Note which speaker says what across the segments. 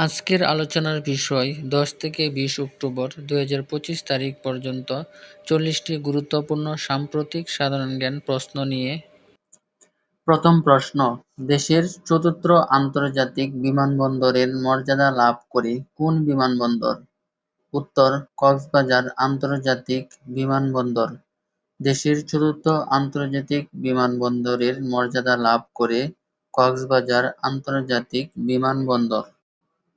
Speaker 1: আজকের আলোচনার বিষয় দশ থেকে বিশ অক্টোবর দুই হাজার পঁচিশ তারিখ পর্যন্ত চল্লিশটি গুরুত্বপূর্ণ সাম্প্রতিক সাধারণ জ্ঞান প্রশ্ন নিয়ে। প্রথম প্রশ্ন, দেশের চতুর্থ আন্তর্জাতিক বিমানবন্দরের মর্যাদা লাভ করে কোন বিমানবন্দর? উত্তর, কক্সবাজার আন্তর্জাতিক বিমানবন্দর। দেশের চতুর্থ আন্তর্জাতিক বিমানবন্দরের মর্যাদা লাভ করে কক্সবাজার আন্তর্জাতিক বিমানবন্দর।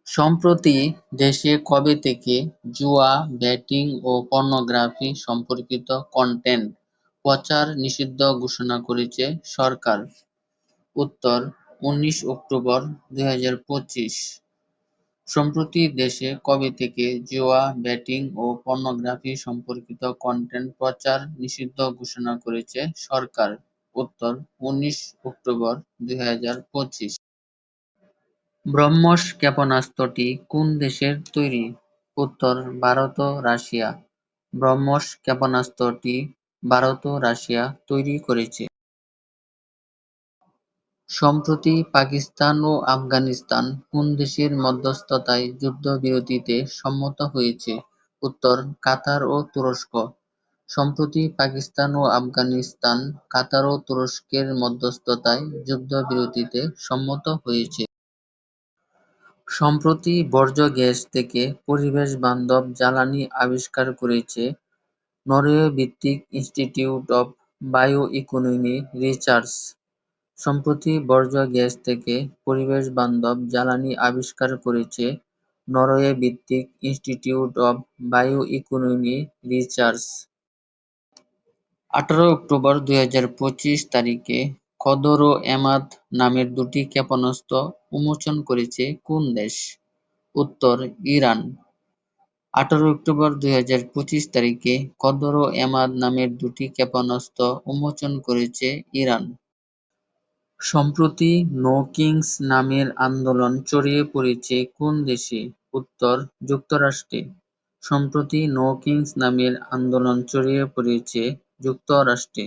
Speaker 1: সম্প্রতি দেশে কবে থেকে জুয়া, ব্যাটিং ও পর্নোগ্রাফি সম্পর্কিত কন্টেন্ট প্রচার নিষিদ্ধ ঘোষণা করেছে সরকার? উত্তর উনিশ অক্টোবর দুই হাজার পঁচিশ সম্প্রতি দেশে কবে থেকে জুয়া, ব্যাটিং ও পর্নোগ্রাফি সম্পর্কিত কন্টেন্ট প্রচার নিষিদ্ধ ঘোষণা করেছে সরকার? উত্তর উনিশ অক্টোবর দুই হাজার পঁচিশ ব্রহ্মস ক্ষেপণাস্ত্রটি কোন দেশের তৈরি? উত্তর, ভারত ও রাশিয়া ব্রহ্মস ক্ষেপণাস্ত্রটি ভারত ও রাশিয়া তৈরি করেছে। সম্প্রতি পাকিস্তান ও আফগানিস্তান কোন দেশের মধ্যস্থতায় যুদ্ধবিরতিতে সম্মত হয়েছে? উত্তর, কাতার ও তুরস্ক সম্প্রতি পাকিস্তান ও আফগানিস্তান কাতার ও তুরস্কের মধ্যস্থতায় যুদ্ধবিরতিতে সম্মত হয়েছে। সম্প্রতি বর্জ্য গ্যাস থেকে পরিবেশ বান্ধব জ্বালানি আবিষ্কার করেছে নরওয়ে ভিত্তিক ইনস্টিটিউট অব বায়োইকোনমি রিসার্চ। সম্প্রতি বর্জ্য গ্যাস থেকে পরিবেশ বান্ধব জ্বালানি আবিষ্কার করেছে নরওয়ে ভিত্তিক ইনস্টিটিউট অব বায়োইকোনমি রিসার্চ। আঠারো অক্টোবর দুই হাজার পঁচিশ তারিখে কদর ও এমাদ নামের দুটি ক্ষেপণাস্ত্র উন্মোচন করেছে কোন দেশ? উত্তর, ইরান আঠারো অক্টোবর দুই হাজার পঁচিশ তারিখে কদর ও এমাদ নামের দুটি ক্ষেপণাস্ত্র উন্মোচন করেছে ইরান। সম্প্রতি নো কিংস নামের আন্দোলন ছড়িয়ে পড়েছে কোন দেশে? উত্তর, যুক্তরাষ্ট্রে সম্প্রতি নো কিংস নামের আন্দোলন ছড়িয়ে পড়েছে যুক্তরাষ্ট্রে।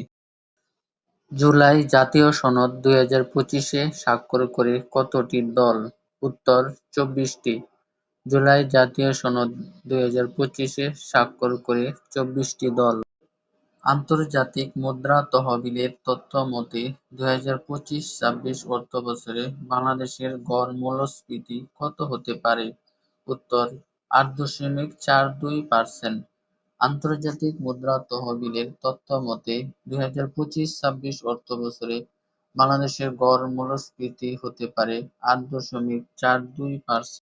Speaker 1: জুলাই জাতীয় সনদ দুই হাজার পঁচিশে স্বাক্ষর করে কতটি দল? উত্তর, চব্বিশটি জুলাই জাতীয় সনদ দুই হাজার পঁচিশে স্বাক্ষর করে চব্বিশটি দল। আন্তর্জাতিক মুদ্রা তহবিলের তথ্য মতে, দুই হাজার পঁচিশ-ছাব্বিশ অর্থবছরে বাংলাদেশের গড় মূল্যস্ফীতি কত হতে পারে? উত্তর, আট দশমিক চার দুই পার্সেন্ট আন্তর্জাতিক মুদ্রা তহবিলের তথ্য মতে, দুই হাজার পঁচিশ-ছাব্বিশ অর্থবছরে বাংলাদেশের গড় মূল্যস্ফীতি হতে পারে আট দশমিক চার দুই পার্সেন্ট।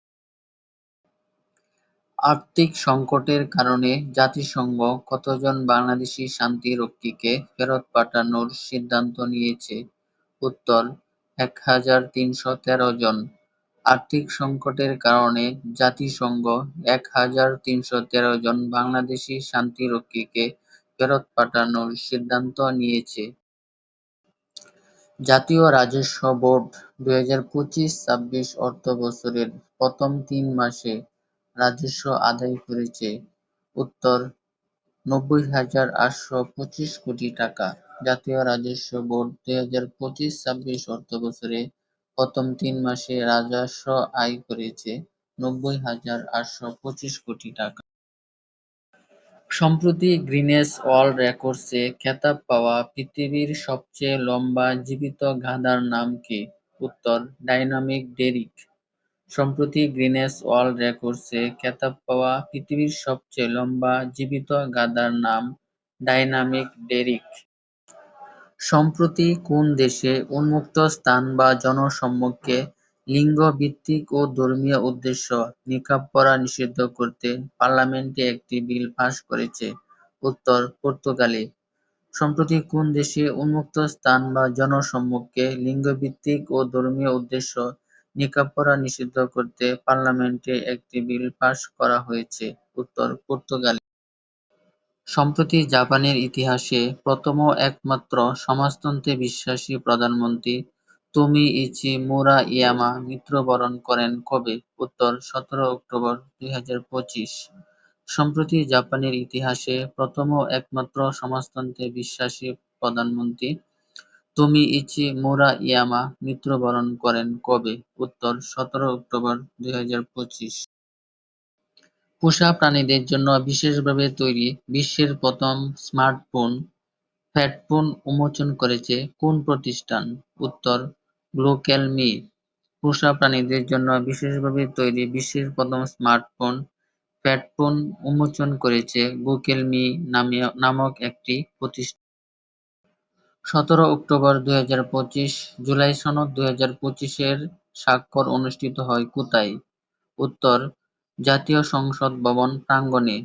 Speaker 1: আর্থিক সংকটের কারণে জাতিসংঘ কতজন বাংলাদেশি শান্তিরক্ষীকে ফেরত পাঠানোর সিদ্ধান্ত নিয়েছে? উত্তর, এক হাজার তিনশো তেরো জন আর্থিক সংকটের কারণে জাতিসংঘ এক হাজার তিনশো তেরো জন বাংলাদেশি শান্তিরক্ষীকে ফেরত পাঠানোর সিদ্ধান্ত নিয়েছে। জাতীয় রাজস্ব বোর্ড দুই হাজার পঁচিশ-ছাব্বিশ অর্থবছরের প্রথম তিন মাসে রাজস্ব আদায় করেছে। উত্তর, নব্বই হাজার আটশো পঁচিশ কোটি টাকা জাতীয় রাজস্ব বোর্ড দুই হাজার পঁচিশ-ছাব্বিশ অর্থবছরে প্রথম তিন মাসে রাজস্ব আয় করেছে নব্বই হাজার আটশো পঁচিশ কোটি টাকা। সম্প্রতি গিনেস ওয়ার্ল্ড রেকর্ডসে খেতাব পাওয়া পৃথিবীর সবচেয়ে লম্বা জীবিত গাধার নাম কি? উত্তর, ডাইনামিক ডেরিক সম্প্রতি গিনেস ওয়ার্ল্ড রেকর্ডসে খেতাব পাওয়া পৃথিবীর সবচেয়ে লম্বা জীবিত গাধার নাম ডাইনামিক ডেরিক। সম্প্রতি কোন দেশে উন্মুক্ত স্থান বা জনসমক্ষে লিঙ্গ-ভিত্তিক ও ধর্মীয় উদ্দেশ্যে নিকাব পরা নিষিদ্ধ করতে পার্লামেন্টে একটি বিল পাস করেছে? উত্তর পর্তুগালে সম্প্রতি কোন দেশে উন্মুক্ত স্থান বা জনসমক্ষে লিঙ্গ-ভিত্তিক ও ধর্মীয় উদ্দেশ্যে নিকাব পরা নিষিদ্ধ করতে পার্লামেন্টে একটি বিল পাস করা হয়েছে? উত্তর পর্তুগালে। সম্প্রতি জাপানের ইতিহাসে প্রথম ও একমাত্র সমাজতন্ত্রে বিশ্বাসী প্রধানমন্ত্রী তোমিইচি মুরায়ামা মৃত্যুবরণ করেন কবে? উত্তর সতেরো অক্টোবর দুই হাজার পঁচিশ সম্প্রতি জাপানের ইতিহাসে প্রথম ও একমাত্র সমাজতন্ত্রে বিশ্বাসী প্রধানমন্ত্রী তোমিইচি মুরাইয়ামা মৃত্যুবরণ করেন কবে? উত্তর: সতেরো অক্টোবর, দুই হাজার পঁচিশ। পোষা প্রাণীদের জন্য বিশেষভাবে তৈরি বিশ্বের প্রথম স্মার্টফোন ফ্যাটফোন উন্মোচন করেছে কোন প্রতিষ্ঠান? উত্তর: গ্লোক্যালমি পোষা প্রাণীদের জন্য বিশেষভাবে তৈরি বিশ্বের প্রথম স্মার্টফোন ফ্যাটফোন উন্মোচন করেছে গ্লোক্যালমি নামক একটি প্রতিষ্ঠান। সতেরো অক্টোবর, দুই হাজার পঁচিশ জুলাই সনদ দুই হাজার পঁচিশের স্বাক্ষর অনুষ্ঠিত হয় কোথায়? উত্তর: জাতীয় সংসদ ভবন প্রাঙ্গণে।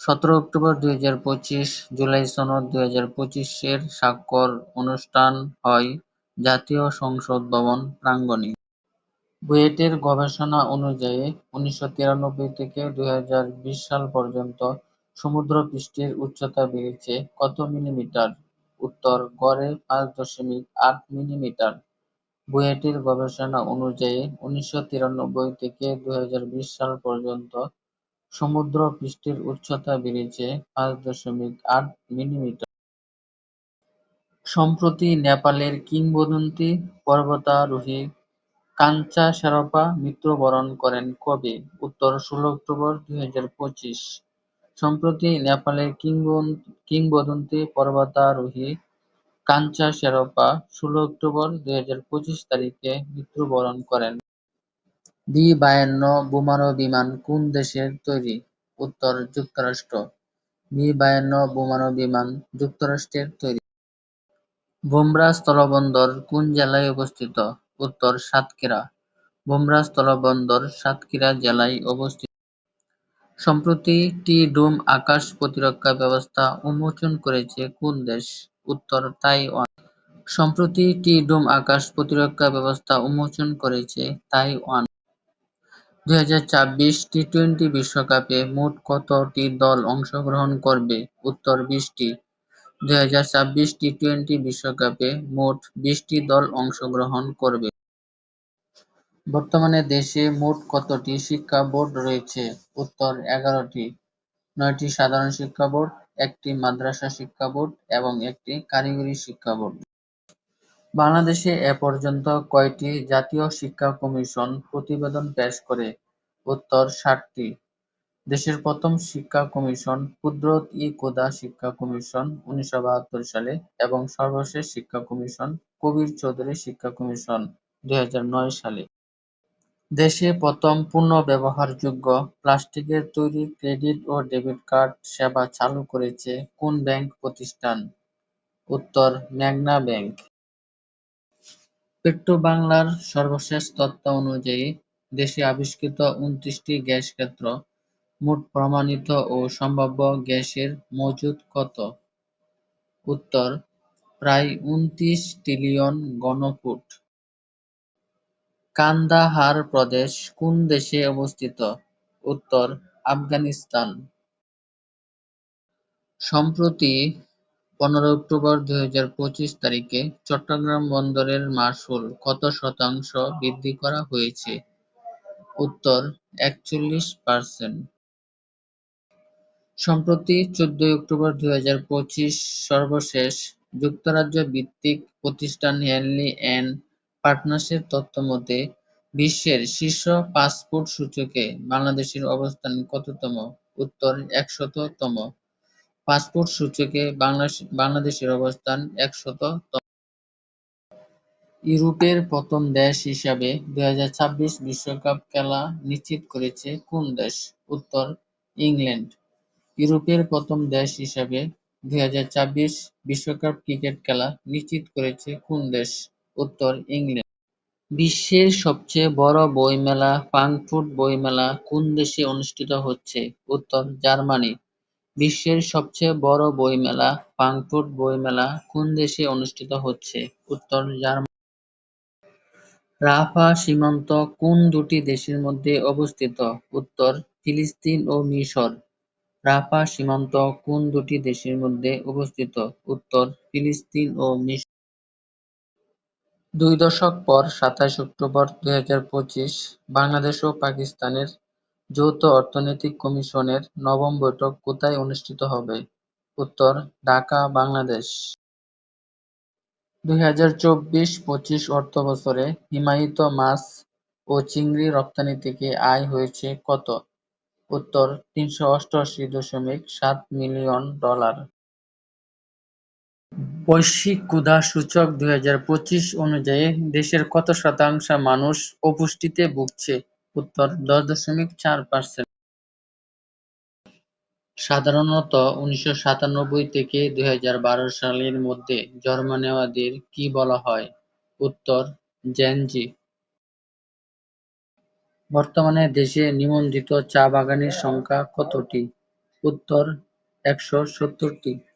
Speaker 1: সতেরো অক্টোবর, দুই হাজার পঁচিশ জুলাই সনদ দুই হাজার পঁচিশের স্বাক্ষর অনুষ্ঠান হয় জাতীয় সংসদ ভবন প্রাঙ্গণে। বুয়েটের গবেষণা অনুযায়ী, উনিশশো তিরানব্বই থেকে দুই হাজার বিশ সাল পর্যন্ত সমুদ্রপৃষ্ঠের উচ্চতা বেড়েছে কত মিলিমিটার? উত্তর: গড়ে পাঁচ দশমিক আট মিলিমিটার। বুয়েটের গবেষণা অনুযায়ী, উনিশশো তিরানব্বই থেকে দুই হাজার বিশ সাল পর্যন্ত সমুদ্রপৃষ্ঠের উচ্চতা বেড়েছে পাঁচ দশমিক আট মিলিমিটার। সম্প্রতি নেপালের কিংবদন্তি পর্বতারোহী কাঞ্চা শেরপা মৃত্যুবরণ করেন কবে? উত্তর: ষোলো অক্টোবর, দুই হাজার পঁচিশ। সম্প্রতি নেপালের কিংবদন্তি পর্বতারোহী কাঞ্চা শেরপা ষোলো অক্টোবর, দুই হাজার পঁচিশ তারিখে মৃত্যুবরণ করেন। বি-বায়ান্ন বোমারু বিমান কোন দেশের তৈরি? উত্তর: যুক্তরাষ্ট্র বি-বায়ান্ন বোমারু বিমান যুক্তরাষ্ট্রের তৈরি। ভোমরা স্থলবন্দর কোন জেলায় অবস্থিত? উত্তর: সাতক্ষীরা ভোমরা স্থলবন্দর সাতক্ষীরা জেলায় অবস্থিত। সম্প্রতি টি-ডোম আকাশ প্রতিরক্ষা ব্যবস্থা উন্মোচন করেছে কোন দেশ? উত্তর: তাইওয়ান সম্প্রতি টি-ডোম আকাশ প্রতিরক্ষা ব্যবস্থা উন্মোচন করেছে তাইওয়ান। দুই হাজার ছাব্বিশ টি-টোয়েন্টি বিশ্বকাপে মোট কতটি দল অংশগ্রহণ করবে? উত্তর: বিশটি দুই হাজার ছাব্বিশ টি-টোয়েন্টি বিশ্বকাপে মোট বিশটি দল অংশগ্রহণ করবে। বর্তমানে দেশে মোট কতটি শিক্ষা বোর্ড রয়েছে? উত্তর: এগারোটি, নয়টি সাধারণ শিক্ষা বোর্ড, একটি মাদ্রাসা শিক্ষা বোর্ড এবং একটি কারিগরি শিক্ষা বোর্ড। বাংলাদেশে এ পর্যন্ত কয়টি জাতীয় শিক্ষা কমিশন প্রতিবেদন পেশ করে? উত্তর: ষাটটি। দেশের প্রথম শিক্ষা কমিশন কুদরত-ই-খুদা শিক্ষা কমিশন উনিশশো বাহাত্তর সালে এবং সর্বশেষ শিক্ষা কমিশন কবির চৌধুরী শিক্ষা কমিশন দুই হাজার নয় সালে। দেশে প্রথম পুনর্ব্যবহারযোগ্য প্লাস্টিকের তৈরি ক্রেডিট ও ডেবিট কার্ড সেবা চালু করেছে কোন ব্যাংক প্রতিষ্ঠান? উত্তর: মেঘনা ব্যাংক। পেট্রোবাংলার সর্বশেষ তথ্য অনুযায়ী, দেশে আবিষ্কৃত উনত্রিশটি গ্যাস ক্ষেত্র, মোট প্রমাণিত ও সম্ভাব্য গ্যাসের মজুদ কত? উত্তর: প্রায় উনত্রিশ ট্রিলিয়ন ঘনফুট। কান্দাহার প্রদেশ কোন দেশে অবস্থিত? উত্তর: আফগানিস্তান। সম্প্রতি পনেরো অক্টোবর, দুই হাজার পঁচিশ তারিখে চট্টগ্রাম বন্দরের মাশুল কত শতাংশ বৃদ্ধি করা হয়েছে? উত্তর: একচল্লিশ পার্সেন্ট। সম্প্রতি চৌদ্দই অক্টোবর, দুই হাজার পঁচিশ সর্বশেষ যুক্তরাজ্য ভিত্তিক প্রতিষ্ঠান হ্যানলি অ্যান্ড পার্টনার্সের তথ্যমতে, বিশ্বের শীর্ষ পাসপোর্ট সূচকে বাংলাদেশের অবস্থান কততম? উত্তর: একশত তম। পাসপোর্ট সূচকে বাংলাদেশের অবস্থান একশত তম। ইউরোপের প্রথম দেশ হিসাবে দুই বিশ্বকাপ খেলা নিশ্চিত করেছে কোন দেশ? উত্তর: ইংল্যান্ড ইউরোপের প্রথম দেশ হিসাবে দুই বিশ্বকাপ ক্রিকেট খেলা নিশ্চিত করেছে কোন দেশ? উত্তর: ইংল্যান্ড। বিশ্বের সবচেয়ে বড় বইমেলা, ফ্রাঙ্কফুর্ট বইমেলা কোন দেশে অনুষ্ঠিত হচ্ছে? উত্তর: জার্মানি বিশ্বের সবচেয়ে বড় বইমেলা, ফ্রাঙ্কফুর্ট বইমেলা কোন দেশে অনুষ্ঠিত হচ্ছে? উত্তর: জার্মানি। রাফা সীমান্ত কোন দুটি দেশের মধ্যে অবস্থিত? উত্তর: ফিলিস্তিন ও মিশর। রাফা সীমান্ত কোন দুটি দেশের মধ্যে অবস্থিত? উত্তর: ফিলিস্তিন ও মিশর। দুই দশক পর সাতাইশ অক্টোবর, দুই হাজার পঁচিশ বাংলাদেশ ও পাকিস্তানের যৌথ অর্থনৈতিক কমিশনের নবম বৈঠক কোথায় অনুষ্ঠিত হবে? উত্তর: ঢাকা, বাংলাদেশ। দুই হাজার চব্বিশ-পঁচিশ অর্থবছরে হিমায়িত মাছ ও চিংড়ি রপ্তানি থেকে আয় হয়েছে কত? উত্তর তিনশো অষ্টআশি দশমিক সাত মিলিয়ন ডলার। বৈশ্বিক ক্ষুধা সূচক দুই হাজার পঁচিশ অনুযায়ী দেশের কত শতাংশ মানুষ অপুষ্টিতে ভুগছে? উত্তর, দশ দশমিক চার পার্সেন্ট। সাধারণত উনিশশো সাতানব্বই থেকে দুই হাজার বারো সালের মধ্যে জন্ম নেওয়াদের কী বলা হয়? উত্তর জেন জি। বর্তমানে দেশে নিবন্ধিত চা বাগানের সংখ্যা কতটি? উত্তর, একশো সত্তরটি।